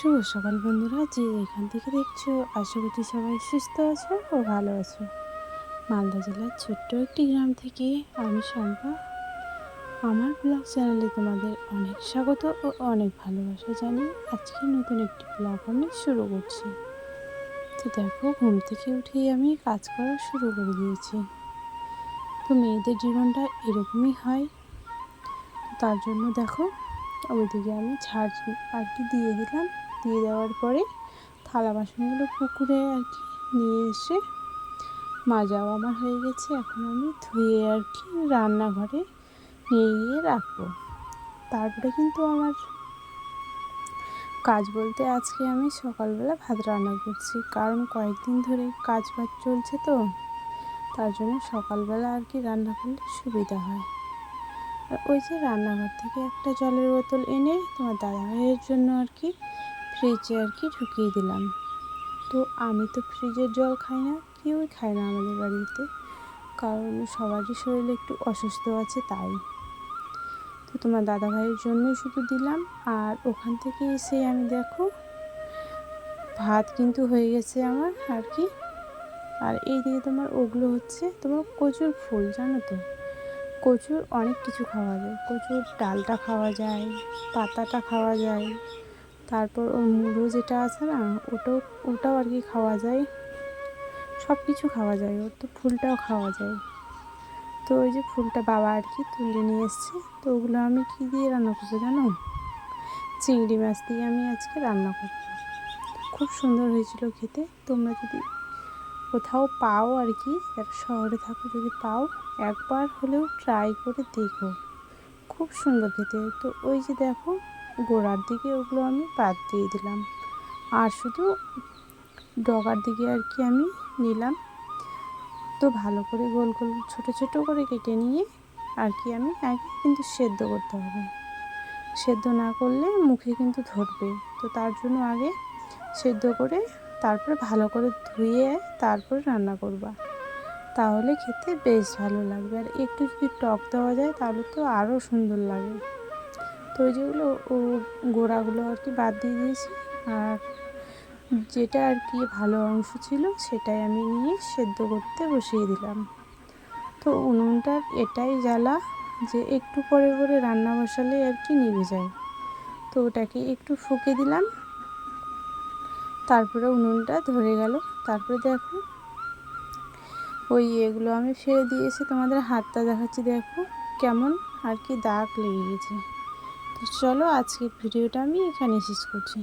শুভ সকাল বন্ধুরা, যে এখান থেকে দেখছ, আশা করছি সবাই সুস্থ আছো ও ভালো আছো। মালদা জেলার ছোট্ট একটি গ্রাম থেকে আমি শম্পা। আমার ব্লগ চ্যানেলে তোমাদের অনেক স্বাগত ও অনেক ভালোবাসা জানি আজকে নতুন একটি ব্লগ আমি শুরু করছি। তো দেখো, ঘুম থেকে উঠেই আমি কাজ করা শুরু করে দিয়েছি। তো মেয়েদের জীবনটা এরকমই হয়। তার জন্য দেখো ওইদিকে আমি ঝাড় আর কি দিয়ে দিলাম। দিয়ে দেওয়ার পরে থালা বাসনগুলো পুকুরে আর কি নিয়ে এসে মাজাও আমার হয়ে গেছে। এখন আমি ধুয়ে আর কি রান্নাঘরে নিয়ে গিয়ে রাখব। তারপরে কিন্তু আমার কাজ বলতে আজকে আমি সকালবেলা ভাত রান্না করছি। কারণ কয়েকদিন ধরে কাজ বাজ চলছে তো, তার জন্য সকালবেলা আর কি রান্না করলে সুবিধা হয়। আর ওই যে রান্নাঘর থেকে একটা জলের বোতল এনে তোমার দাদা ভাইয়ের জন্য আর কি ফ্রিজে আর কি ঢুকিয়ে দিলাম। তো আমি তো ফ্রিজের জল খাই না কেউই খায় না আমাদের বাড়িতে। কারণ সবারই শরীরে একটু অসুস্থ আছে তাই। তো তোমার দাদা ভাইয়ের জন্যই শুধু দিলাম। আর ওখান থেকে এসে আমি দেখো, ভাত কিন্তু হয়ে গেছে আমার আর কি। আর এই দিকে তোমার ওগুলো হচ্ছে তোমার কচুর ফুল, জানো তো? কচুর অনেক কিছু খাওয়া যায়। কচুর ডালটা খাওয়া যায়, পাতাটা খাওয়া যায়, তারপর ওর মুড়ো যেটা আছে না, ওটাও ওটাও আর কি খাওয়া যায়। সব কিছু খাওয়া যায়, ওর তো ফুলটাও খাওয়া যায়। তো ওই যে ফুলটা বাবা আর কি তুলে নিয়ে এসছে, তো ওগুলো আমি কী দিয়ে রান্না করছি জানো? চিংড়ি মাছ দিয়ে আমি আজকে রান্না করব। খুব সুন্দর হয়েছিল খেতে, তোমরা যদি কোথাও পাও আর কি যারা শহরে থাকো যদি পাও, একবার হলেও ট্রাই করে দেখো। খুব সুন্দর খেতে। তো ওই যে দেখো, গোড়ার দিকে ওগুলো আমি বাদ দিয়ে দিলাম। আর শুধু ডগার দিকে আর কি আমি নিলাম। তো ভালো করে গোল গোল, ছোটো ছোটো করে কেটে নিয়ে আর কি আমি আগে কিন্তু সেদ্ধ করতে হবে। সেদ্ধ না করলে মুখে কিন্তু ধরবে। তো তার জন্য আগে সেদ্ধ করে তারপরে ভালো করে ধুয়ে তারপরে রান্না করবা। তাহলে খেতে বেশ ভালো লাগবে। আর একটু যদি টক দেওয়া যায়, তাহলে তো আরও সুন্দর লাগে। তো যেগুলো ও গোড়াগুলো আর কি বাদ দিয়ে দিয়েছি। আর যেটা আর কি ভালো অংশ ছিল, সেটাই আমি নিয়ে সেদ্ধ করতে বসিয়ে দিলাম। তো উনুনটার এটাই জ্বালা যে একটু পরে পরে রান্না বসালে আর কি নিভে যায়। তো ওটাকে একটু ফুঁকে দিলাম। তারপরে উনুনটা ধরে গেল। তারপরে দেখো ওই এগুলো আমি ফেলে দিয়েছি, তোমাদের হাতটা দেখাচ্ছি, দেখো কেমন আর কি দাগ লেগে গেছে। তো চলো আজকের ভিডিওটা আমি এখানে শেষ করছি।